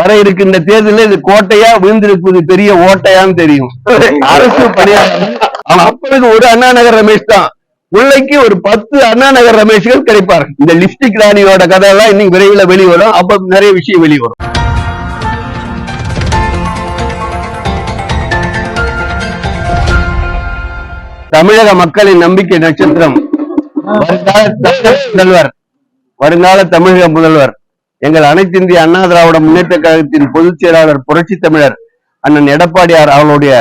வர இருக்கின்ற தேர்தலில் இது கோட்டையா விழுந்திருப்பது பெரிய ஓட்டையான்னு தெரியும். அரசு பணியாளர் அப்பொழுது ஒரு அண்ணா நகர் ரமேஷ் தான். உள்ளைக்கு ஒரு பத்து அண்ணா நகர் ரமேஷ்கள் கிடைப்பார்கள். இந்த லிப்ஸ்டிக் ராணியோட கதை எல்லாம் இன்னைக்கு விரைவில் வெளிவரும். அப்ப நிறைய விஷயம் வெளிவரும். தமிழக மக்களின் நம்பிக்கை நட்சத்திரம். வருங்கால தமிழக முதல்வர். வருங்கால தமிழக முதல்வர். எங்கள் அனைத்து இந்திய அண்ணா திராவிட முன்னேற்ற கழகத்தின் பொதுச் செயலாளர் புரட்சி தமிழர் அண்ணன் எடப்பாடியார் அவர்களுடைய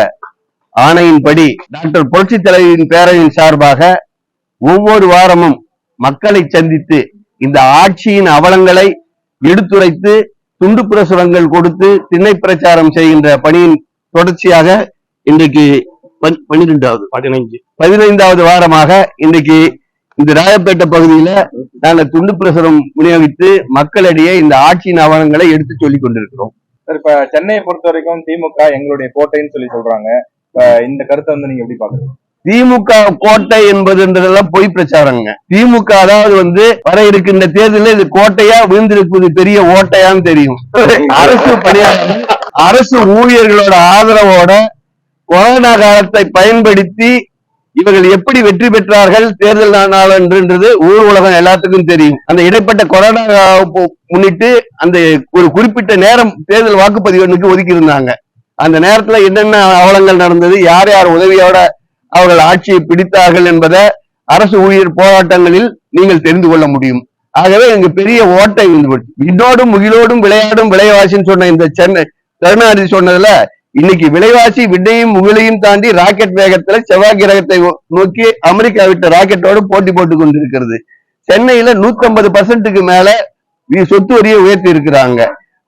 ஆணையின்படி டாக்டர் புரட்சி தலைவரின் பேரவையின் சார்பாக ஒவ்வொரு வாரமும் மக்களை சந்தித்து இந்த ஆட்சியின் அவலங்களை எடுத்துரைத்து துண்டு பிரசுரங்கள் கொடுத்து திண்ணை பிரச்சாரம் செய்கின்ற பணியின் தொடர்ச்சியாக இன்றைக்கு பன்- பன்னிரெண்டாவது பதினைஞ்சு பதினைந்தாவது வாரமாக இன்றைக்கு இந்த ராயப்பேட்டை பகுதியில நாங்கள் துண்டு பிரசுரம் விநியோகித்து மக்களிடையே இந்த ஆட்சியின் அவலங்களை எடுத்து சொல்லிக் கொண்டிருக்கிறோம். சார் இப்ப சென்னையை பொறுத்த வரைக்கும் திமுக எங்களுடைய கோட்டைன்னு சொல்லி சொல்றாங்க. இந்த கருத்தை வந்து நீங்க எப்படி பாக்குறீங்க திமுக கோட்டை என்பதுன்றதெல்லாம் பொய் பிரச்சாரங்க. திமுக அதாவது வந்து வர இருக்கின்ற தேர்தலில் இது கோட்டையா விழுந்திருப்பது பெரிய ஓட்டையான்னு தெரியும். அரசு பணியாளர் அரசு ஊழியர்களோட ஆதரவோட கொரோனா காலத்தை பயன்படுத்தி இவர்கள் எப்படி வெற்றி பெற்றார்கள்? தேர்தல் நாள் என்றது ஊர் உலகம் எல்லாத்துக்கும் தெரியும். அந்த இடைப்பட்ட கொரோனா முன்னிட்டு அந்த ஒரு குறிப்பிட்ட நேரம் தேர்தல் வாக்குப்பதிவுக்கு ஒதுக்கி இருந்தாங்க. அந்த நேரத்துல என்னென்ன அவலங்கள் நடந்தது? யார் யார் உதவியோட அவர்கள் ஆட்சியை பிடித்தார்கள் என்பதை அரசு ஊழியர் போராட்டங்களில் நீங்கள் தெரிந்து கொள்ள முடியும். ஆகவே இங்கு பெரிய ஓட்டை விழுந்து விண்ணோடும் முகிலோடும் விளையாடும் விளையவாசின்னு சொன்ன இந்த சென்னை கருணாநிதி சொன்னதுல இன்னைக்கு விலைவாசி விண்ணையும் முகிலையும் தாண்டி ராக்கெட் வேகத்துல செவ்வாய் கிரகத்தை நோக்கி அமெரிக்கா விட்ட ராக்கெட்டோடு போட்டி போட்டு கொண்டிருக்கிறது. சென்னையில 150% பர்சன்ட்டுக்கு மேல சொத்து வரியை உயர்த்தி இருக்கிறாங்க.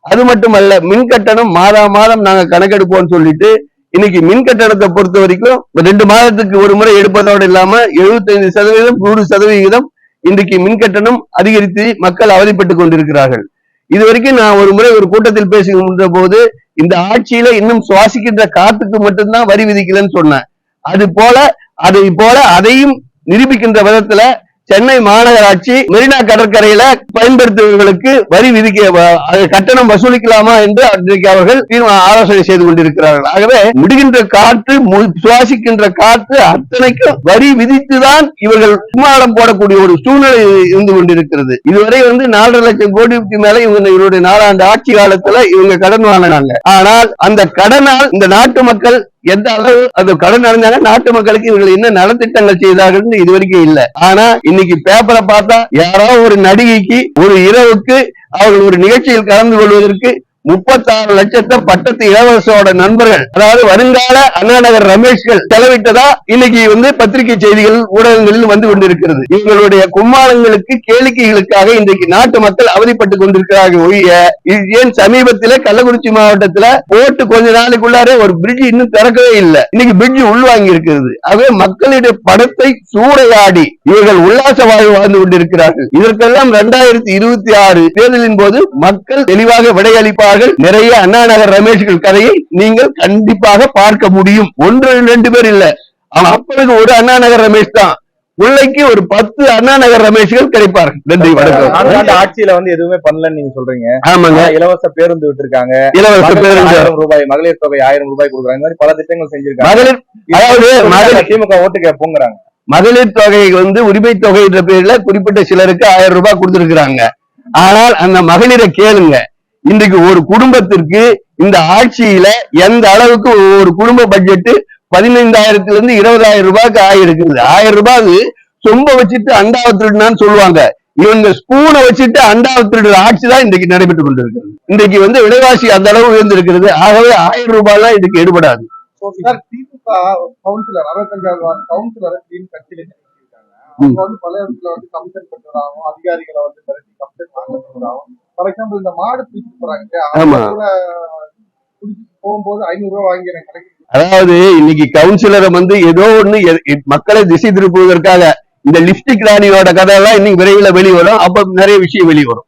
அது மட்டுமல்ல மின் கட்டணம் மாதா மாதம் நாங்க கணக்கெடுப்போம்னு சொல்லிட்டு இன்னைக்கு மின் கட்டணத்தை பொறுத்த வரைக்கும் ரெண்டு மாதத்துக்கு ஒரு முறை எடுப்பதோடு இல்லாம 75% சதவீதம் நூறு சதவிகிதம் இன்றைக்கு மின் கட்டணம் அதிகரித்து மக்கள் அவதிப்பட்டு கொண்டிருக்கிறார்கள். இது வரைக்கும் நான் ஒரு முறை ஒரு கூட்டத்தில் பேசுகின்ற போது இந்த ஆட்சியில இன்னும் சுவாசிக்கின்ற காத்துக்கு மட்டும்தான் வரி விதிக்கலன்னு சொன்னேன். அது போல அதை போல அதையும் நிரூபிக்கின்ற விதத்துல சென்னை மாநகராட்சி மெரினா கடற்கரையில பயன்படுத்துபவர்களுக்கு வரி விதிக்க கட்டணம் வசூலிக்கலாமா என்று அன்றைக்கு அவர்கள் ஆலோசனை செய்து கொண்டிருக்கிறார்கள். ஆகவே முடிகின்ற காற்று சுவாசிக்கின்ற காற்று அத்தனைக்கும் வரி விதித்துதான் இவர்கள் கும்மாளம் போடக்கூடிய ஒரு சூழ்நிலை இருந்து கொண்டிருக்கிறது. இதுவரை வந்து நாலரை லட்சம் கோடிக்கு மேல இவங்க இவருடைய நாலாண்டு ஆட்சி காலத்துல இவங்க கடன் வாங்கினாங்க. ஆனால் அந்த கடனால் இந்த நாட்டு மக்கள் எந்த அளவு அந்த கடன் அடைஞ்சாங்க நாட்டு மக்களுக்கு இவர்கள் என்ன நலத்திட்டங்கள் செய்தார்கள் இது வரைக்கும் இல்ல. ஆனா இன்னைக்கு பேப்பரை பார்த்தா யாராவது ஒரு நடிகைக்கு ஒரு இரவுக்கு அவர்கள் ஒரு நிகழ்ச்சியில் கலந்து கொள்வதற்கு முப்பத்தாறு லட்சத்தை பட்டத்து இளவரசோட நண்பர்கள் அதாவது வருங்கால அண்ணாநகர் ரமேஷ்கள் செலவிட்டதா இன்னைக்கு வந்து பத்திரிகை செய்திகள் ஊடகங்களில் வந்து கொண்டிருக்கிறது. இவங்களுடைய கும்மாளங்களுக்கு கேளிக்கைகளுக்காக இன்றைக்கு நாட்டு மக்கள் அவதிப்பட்டு கொண்டிருக்கிறார்கள் ஒழிய ஏன் சமீபத்திலே கள்ளக்குறிச்சி மாவட்டத்துல போட்டு கொஞ்ச நாளைக்குள்ளாரே ஒரு பிரிட்ஜ் இன்னும் திறக்கவே இல்லை. இன்னைக்கு பிரிட்ஜ் உள்வாங்கி இருக்கிறது ஆகவே மக்களுடைய படத்தை சூறையாடி இவர்கள் உல்லாச வாழ்வு வாழ்ந்து கொண்டிருக்கிறார்கள். இதற்கெல்லாம் இரண்டாயிரத்தி இருபத்தி ஆறு தேர்தலின் போது மக்கள் தெளிவாக விடையளிப்பார் விடையளிப்பார்கள் நிறைய அண்ணா நகர் ரமேஷ்கள் கதையை நீங்கள் கண்டிப்பாக பார்க்க முடியும். ஒன்று ரெண்டு பேர் இல்ல. அவன் அப்பொழுது ஒரு அண்ணா நகர் ரமேஷ் தான். உள்ளைக்கு ஒரு பத்து அண்ணா நகர் ரமேஷ்கள் கிடைப்பார்கள். நன்றி வணக்கம். ஆட்சியில வந்து எதுவுமே பண்ணலன்னு நீங்க சொல்றீங்க. ஆமாங்க. ஆனா இலவச பேருந்து விட்டுருக்காங்க. இலவச மகளிர் பேருந்து. ஆயிரம் ரூபாய் மகளிர் தொகை ஆயிரம் ரூபாய் கொடுக்குறாங்க. இந்த மாதிரி பல திட்டங்கள் செஞ்சிருக்காங்க. மகளிர் அதாவது மகளிர் திமுக ஓட்டு கேட்போங்கிறாங்க மகளிர் தொகை வந்து உரிமை தொகை என்ற பேர்ல குறிப்பிட்ட சிலருக்கு ஆயிரம் ரூபாய் கொடுத்திருக்கிறாங்க. ஆனால் அந்த மகளிரை கேளுங்க. இன்றைக்கு ஒரு குடும்பத்திற்கு இந்த ஆட்சியில எந்த அளவுக்கு ஒரு குடும்ப பட்ஜெட் பதினைந்தாயிரத்துல இருந்து இருபதாயிரம் ரூபாய்க்கு ஆயிருக்குது ஆயிரம் ரூபாய் சொம்ப வச்சுட்டு அண்டாவை திருடுனான்னு சொல்லுவாங்க. இவங்க ஸ்பூனை வச்சுட்டு அண்டாவை திருடுற ஆட்சி தான் இன்றைக்கு நடைபெற்றுக் கொண்டிருக்கிறது. இன்றைக்கு வந்து விலைவாசி அந்த அளவு உயர்ந்திருக்கிறது. ஆகவே ஆயிரம் ரூபாய்லாம் இதுக்கு எடுபடாது. திமுக கவுன்சிலர் அறுபத்தஞ்சாவது கவுன்சிலர் கட்சியில அவங்க வந்து பல இடத்துல வந்து கமிஷன் பண்றதாகவும் அதிகாரிகளை வந்து கமிஷன் வாங்க ஃபார் எக்ஸாம்பிள் இந்த மாடு பிடிச்சு போறாங்க ஆமா. போகும்போது ஐநூறு ரூபாய் வாங்கி எனக்கு கிடைக்கும் அதாவது இன்னைக்கு கவுன்சிலரை வந்து ஏதோ ஒண்ணு மக்களை திசை திருப்புவதற்காக இந்த லிப்ஸ்டிக் ராணியோட கதையெல்லாம் இன்னைக்கு விரைவில் வெளிவரும். அப்ப நிறைய விஷயம் வெளிவரும்.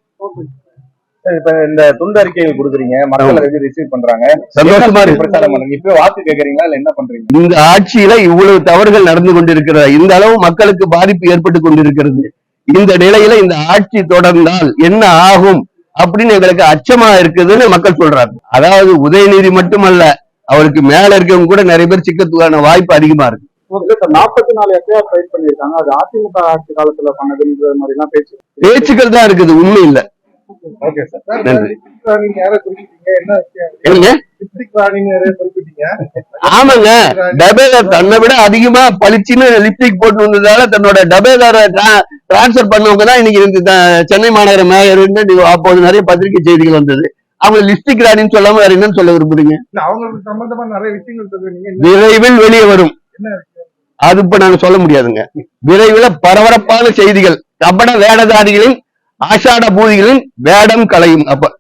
இப்ப இந்த துண்டு அறிக்கைகள் கொடுக்குறீங்க. மக்கள் ரிசீவ் பண்றாங்க. சந்தோஷமா பிரச்சாரம் பண்றீங்க இப்ப வாக்கு கேக்குறீங்களா? இல்ல என்ன பண்றீங்க? இந்த ஆட்சியில இவ்வளவு தவறுகள் நடந்து கொண்டிருக்கிறது இந்த அளவு மக்களுக்கு பாதிப்பு ஏற்பட்டு கொண்டிருக்கிறது. இந்த நிலையில இந்த ஆட்சி தொடர்ந்தால் என்ன ஆகும்? அப்படின்னு எங்களுக்கு அச்சமா இருக்குதுன்னு மக்கள் சொல்றாங்க. அதாவது உதயநிதி மட்டுமல்ல அவருக்கு மேல இருக்கவங்க கூட நிறைய பேர் சிக்கத்துக்கான வாய்ப்பு அதிகமா இருக்கு. நாற்பத்தி நாலு எஃப்ஐஆர் ஃபைல் பண்ணிருக்காங்க அது அதிமுக ஆட்சி காலத்துல பண்ணதுன்ற மாதிரி எல்லாம் பேச்சு. பேச்சுக்கள் தான் இருக்குது உண்மை இல்ல. ஆமாங்க. டபேதார் தன்னை விட அதிகமா பளிச்சுன்னு லிப்டிக் போட்டு வந்ததால தன்னோட டபேதார டிரான்ஸ்பர் பண்ணவங்க தான் இன்னைக்கு சென்னை மாநகர மேயர்னு அப்போது நிறைய பத்திரிகை செய்திகள் வந்தது. அவங்க லிப்டிக் ராணின்னு சொல்லாம வேற என்னன்னு சொல்ல விரும்புறீங்க? இல்ல அவங்களுக்கு சம்பந்தமா நிறைய விஷயங்கள் சொல்லுவீங்க என்ன விரைவில் வெளியே வரும். அது இப்ப நாங்க சொல்ல முடியாதுங்க. விரைவில் பரபரப்பான செய்திகள். கபட வேடதாரிகளின் ஆஷாட பூதிகளின் வேடம் கலையும் அப்ப